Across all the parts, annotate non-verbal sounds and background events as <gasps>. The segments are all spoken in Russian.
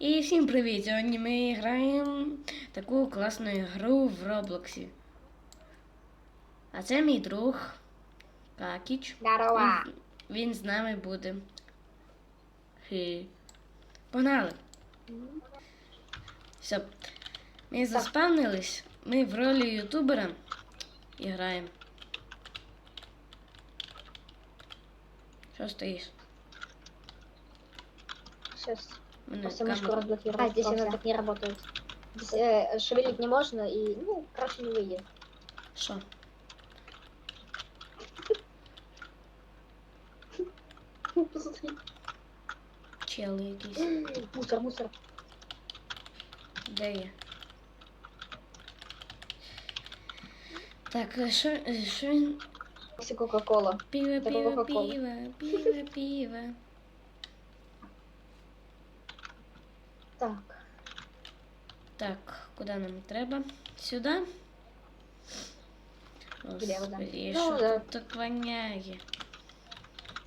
І всім привіт! Сьогодні ми граємо таку класну гру в Роблоксі. А це мій друг Какіч. Здорово. Він, він з нами буде. Хі. Погнали! Все. Ми заспавнились. Ми в ролі ютубера і граємо. Що стоїш? Сейчас. Мене Просто мышку камера- разблокировать. А, здесь она так не работает. Здесь э, шевелить не можно и, ну, короче, не выйдет. Що? Посмотри. Чели якісь. <clears throat> Мусор, мусор. Де є? Так, е, що, е, що він? Все Кока-Кола. Пиво, Це пиво, Кока-Кола. пиво, пиво, пиво. Так. Так, куди нам треба? Сюди? Влево, да. Господи, Ну, що да. тут так воняє?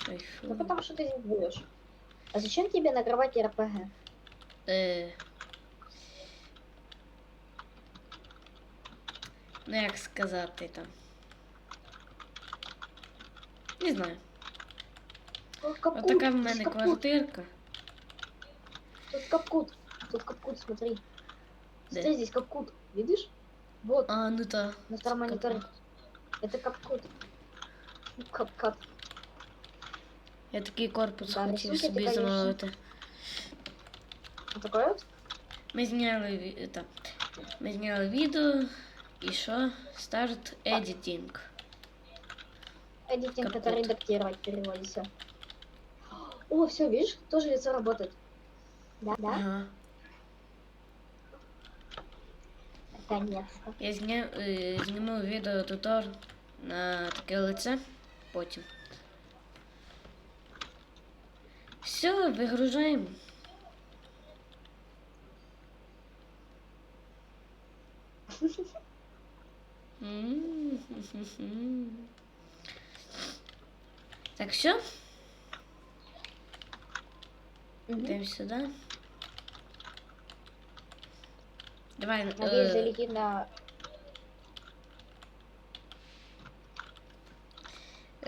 Ой, фу. Ну, потому что ты здесь будешь. А зачем тебе накрывать РПГ? Е. Ну, як сказати там. Не знаю. Капкут. Отака в мене квартирка. Тут капкут. Тут капкут, смотри. Где? Смотри, здесь капкут. Видишь? Вот, А, ну та. на втором Капкут. мониторе. Это капкут. Капкат. Я такий корпус Да, хотів рисунки, собі конечно. замовити. Вот такой вот? Ми зняли ві- та, Ми зняли відео і що? Старт editing. Эдитинг, Капкут. это редактировать переводится. О, все, видишь, тоже лицо работает. Да, да. Ага. Наконец-то. Я зня... е, зніму відео тутор на таке лице потім. Все, вигружаємо. <laughs> Так, все, Мгм. йдемо Давай, Надеюсь, е, залетит на...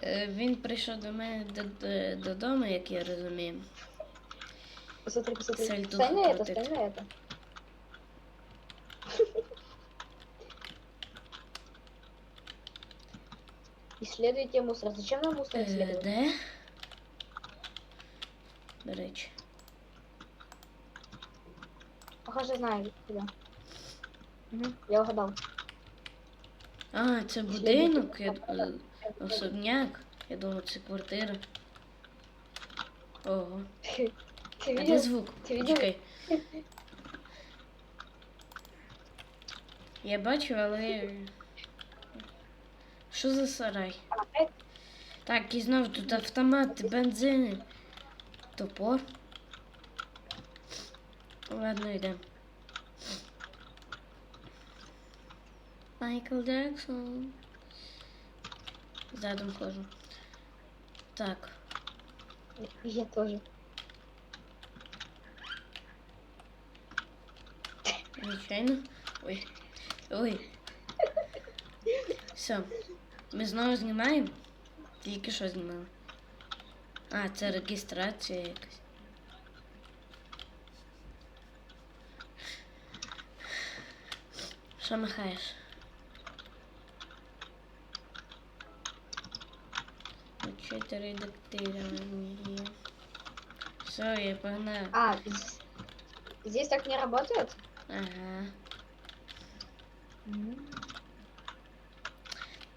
е, він прийшов до мене до- до- додому, як я розумію. Посмотри, посмотри. Цель духа Стань на это, стань на это. <laughs> Исследуйте мусор. Зачем нам мусор исследовать? де? До речі. Похоже, знаю куда. Я угадал. А, це будинок, я, особняк. Я думав, це квартира. Ого. Ты А де звук? Ти видів? Я бачу, але. Що за сарай? Так, і знову тут автомати, бензини. Топор. Ладно, йдемо. Майкл Джексон. Задом хожу. Так. Я тоже. Нечайно. Ой. Ой. Все. Ми знову знімаємо. Тільки що знімали. А, це реєстрація якась. Що махаєш? Учити редактирование. Все, я погнал. А, здесь, здесь так не работает? Ага.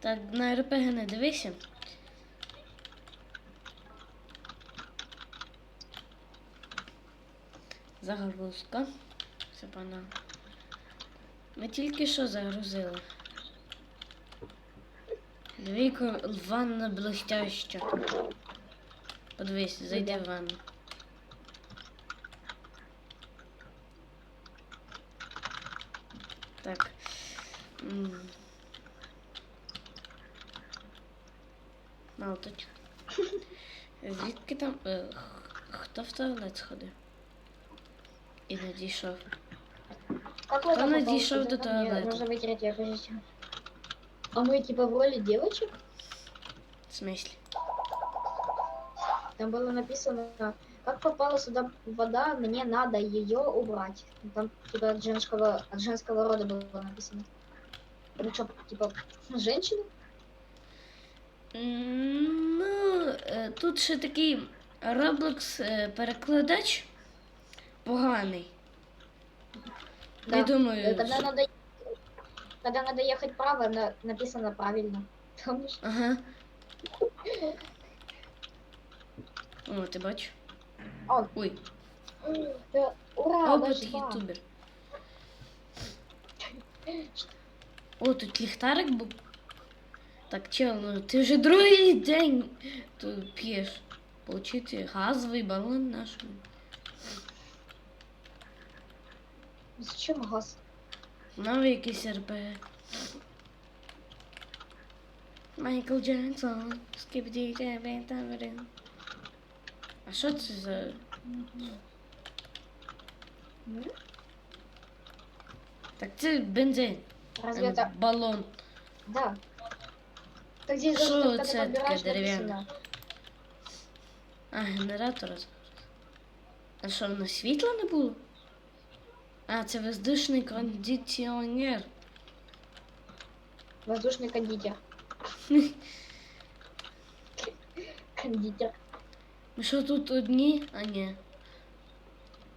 Так, на РПГ не дивися. Загрузка. Все пана. Ми тільки що загрузили. Двійко ванна блестяща. Подивись, зайди в ванну. Так. М. Малточка. <laughs> Звідки там. е, х- Хто в туалет сходив? і не дійшов. Как Кто вы там попали надійшов сюда? до Мне туалета? Нужно вытереть её, подождите. А мы типа в роли девочек? В смислі? Там было написано, как попала сюда вода, мне надо ее убрать. Там типа от женского, от женского рода было написано. Это что, типа, женщина? Ну, е, тут ще такий Roblox е, перекладач поганий. Не Да. думаю. Э, Когда що- надо, когда надо ехать право, на- написано правильно. Что- Ага. О, ти бачиш? О, Ой, да, ура, опит дошла. ютубер. О, тут ліхтарик був. Так, чел, ну ти вже другий день тут п'єш. Получити газовий балон наш. Зачем газ? Новий якийсь РПГ. Майкл Джексон, скіпді Таврин. А що це за М? Так це бензин, а Разве не это... балон. Да. Так здесь Что даже, когда это ты подбираешь, такое деревянное? написано. А, генератор. А що, в нас світла не було? А, це воздушний кондиціонер. Воздушный кондитер. <laughs> Кондитер. Ми що тут одні? А ні.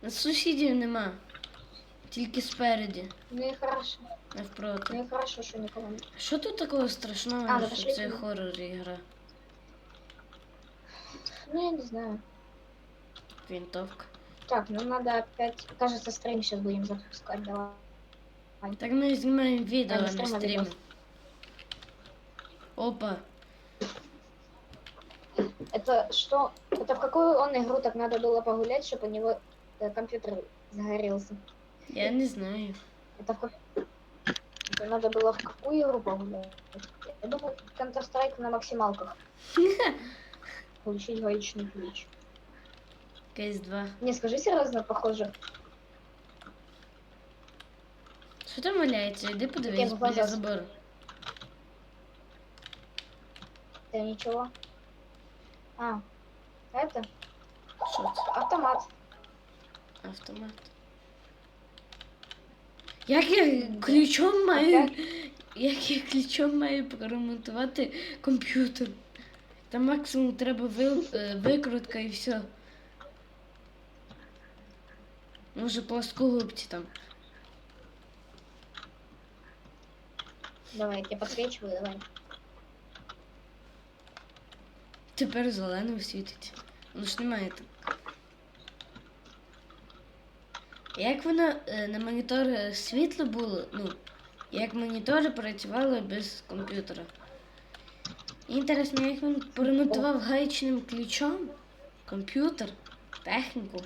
На сусідів нема. Тільки спереді, Ну и хорошо. навпроти. Ну и хорошо, что никого нет. Що тут такого страшного, А, ну що пошли це сюди. хоррор ігра? Ну я не знаю. Винтовка. Так, нам надо опять... Кажется, стрим сейчас будем запускать. Давай. Так ми знімаємо відео, А, а не не стрім, а стрім. відос. Опа. Это что? Это в какую он игру так надо было погулять, чтобы у него э, компьютер загорелся? Я не знаю. Это в как... Это надо было в какую игру погулять? Я думаю, Counter-Strike на максималках. <laughs> Получить гаечный ключ. Кейс 2. Не, скажи серьезно, похоже. Що там валяється? Іди подивись біля забору. Да ничего. А, это це? автомат. Автомат. Як я ключом маю. Як я ключом маю поремонтувати комп'ютер? Там максимум треба е, викрутка і все. Може плоскогубці там. Давай, я тебе подсвечиваю, давай. Тепер зеленим світиться. Ну ж немає там. Як воно е, на монітор світло було, ну, як монітори працювали без комп'ютера. Інтересно, як він поремонтував гаечним ключом комп'ютер, техніку.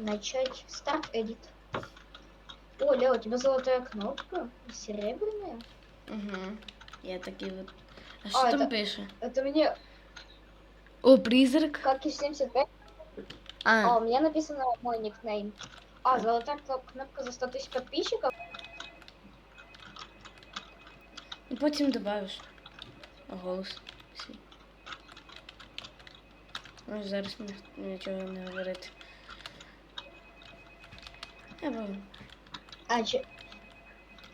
Начать старт эдит. О, Лео, у тебя золотая кнопка. Серебряная. Угу. Я такий от. А що А, там это- пише? Это мне, О, призрак. как и 75. А, А, у меня написано мой никнейм. А, золотая кно- кнопка за 100 тысяч подписчиков. і потім добавиш. А голос свій. Ось зараз мені нічого не говорити. А, че...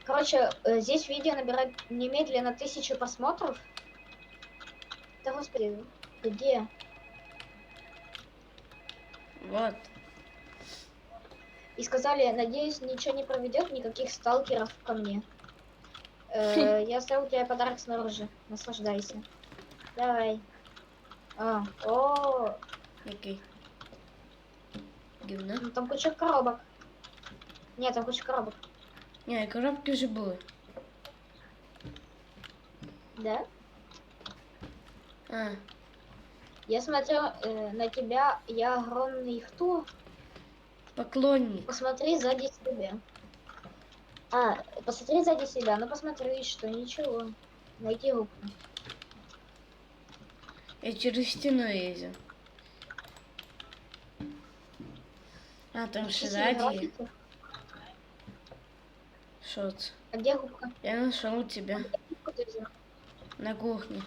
Короче, э, здесь видео набирает немедленно тысячу просмотров. Да господи, где? Вот. И сказали, надеюсь, ничего не проведет, никаких сталкеров ко мне. Э, Я оставил тебе подарок снаружи. Наслаждайся. Давай. А, о, Який? Гівно? ну там куча коробок. Нет, там куча коробок. Ні, коробки вже були. Да? А, Я смотрел э, на тебя, я огромный кто? поклонник. Посмотри сзади себя. А, посмотри сзади себя, ну посмотри, что ничего. Найти руку. Я через стіну їздю. А, там ще Какие ззаді. графики? Це? А где губка? Я нашел тебя взял? на кухне.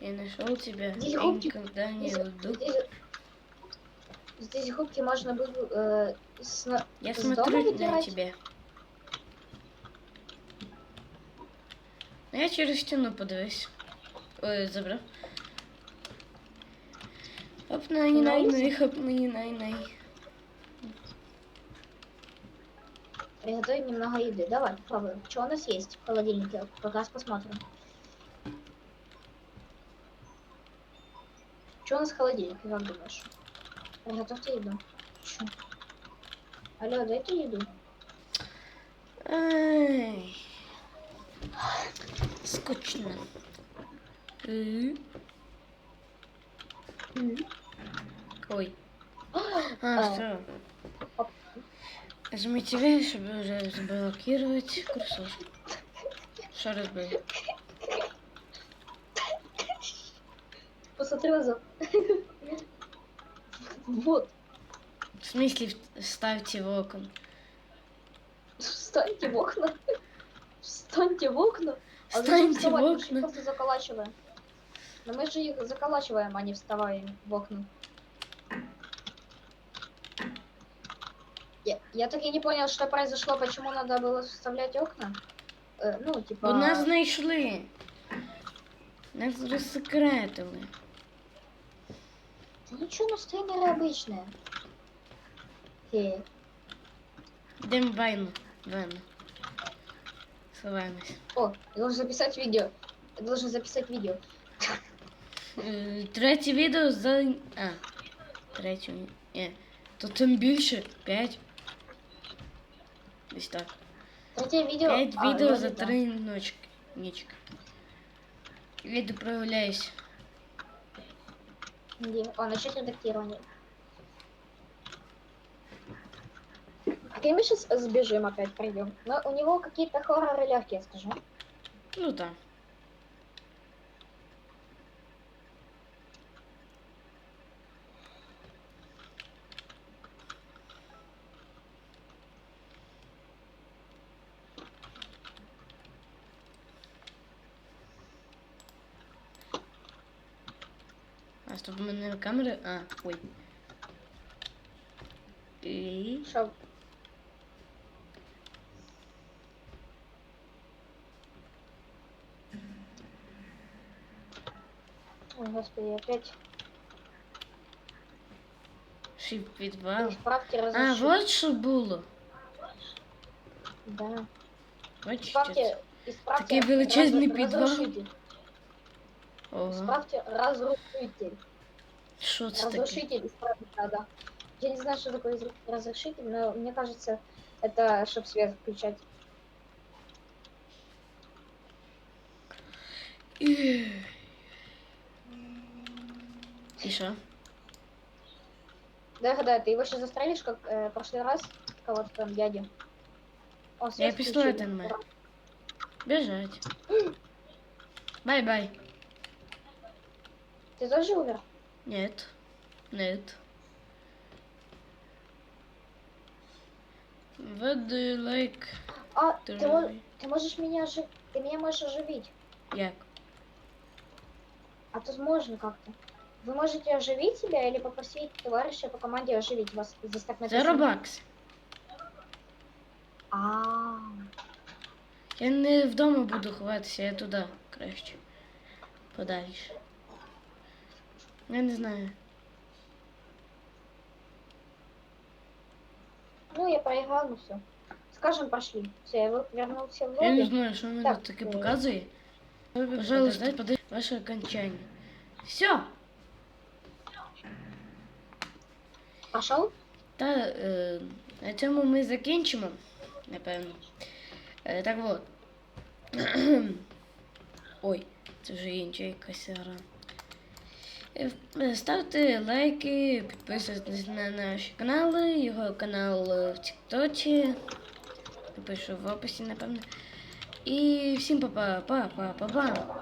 Я нашел тебя. Здесь Я губки. никогда не Здесь- уйду. Здесь, здесь губки можно было э, с на- Я с дома смотрю на вытирать? тебя. Ну, я через стену подивись. Ой, забрав. Хоп, най, най, най, Приготовим немного еды. Давай, попробуем. Что у нас есть в холодильнике? Как раз посмотрим. Что у нас в холодильнике, как думаешь? Приготовьте еду. Чё? Алло, дайте еду. Ай. Скучно. Ой. А, А. все. Жмите В, чтобы уже заблокировать курсор. Что раз было? Посмотри назад. Вот. В смысле ставьте в окон? Встаньте в окна. Встаньте в окна. А Встаньте в вставать? Мы окна. просто заколачиваем. Но мы же их заколачиваем, а не вставаем в окна. Я, я так и не понял, что произошло, почему надо было вставлять окна. Э, ну, типа... Бо нас знайшли. Нас розсекретили. Да ничего, настроение обычное. Хе. Йдемо в ванну. В ванну. Сховаємось. О, я должен записать видео. Я должен записать видео. Е, Третє відео за. А. Третє. Ні. То тим більше. П'ять. Десь так. Третье видео... П'ять а, відео за да. три ночки. Нічки. Прогуляюсь. Где? О, начать редактирование. Окей, мы сейчас сбежим опять, придем. Но у него какие-то хорроры легкие, скажу. Ну так. А, стоп, у мене камери. А, ой. І... Шо? Ой, господи, опять Шип підвал. исправьте А, разрешите. вот що було. Да. Вот що Исправьте, це. исправьте. Такий величезний раз- підвал. разрушитель. Ого. Исправьте разрушитель. Таке? Разрушитель исправить надо. Я не знаю, что такое разру- разрушитель, но мне кажется, это чтобы свет включать. І що? Да, да, ты его сейчас застрелишь, как э, в прошлый раз кого-то там дядю. О, свет пистолет включили. НМ. Бежать. <gasps> Бай-бай. Ты тоже умер? Нет. Нет. Воды лайк. А, ты, Трой. ты можешь меня оживить. Ты меня можешь оживить. Як? А тут можно как-то. Вы можете оживить себя или попросить товарища по команде оживить вас. Здесь так написано. Робакс. А, Я не вдома буду ховатися, я туди краще. Подальше. Я не знаю. ну я проиграл, ну все. Скажем, прошли. Все, я вы- вернулся в Я не лобби. знаю, що воно Так, таке е, показує. Пожалуйста, подай ваше окончання. Все. Пошел? Та е, на цьому ми закінчимо, напевно. Е, так от. <clears throat> Ой, це вже інша якась гра. Ставте лайки, підписуйтесь на наші канали, його канал в Тіктоці. Напишу в описі, напевно. І всім па-па, па-па, па-па.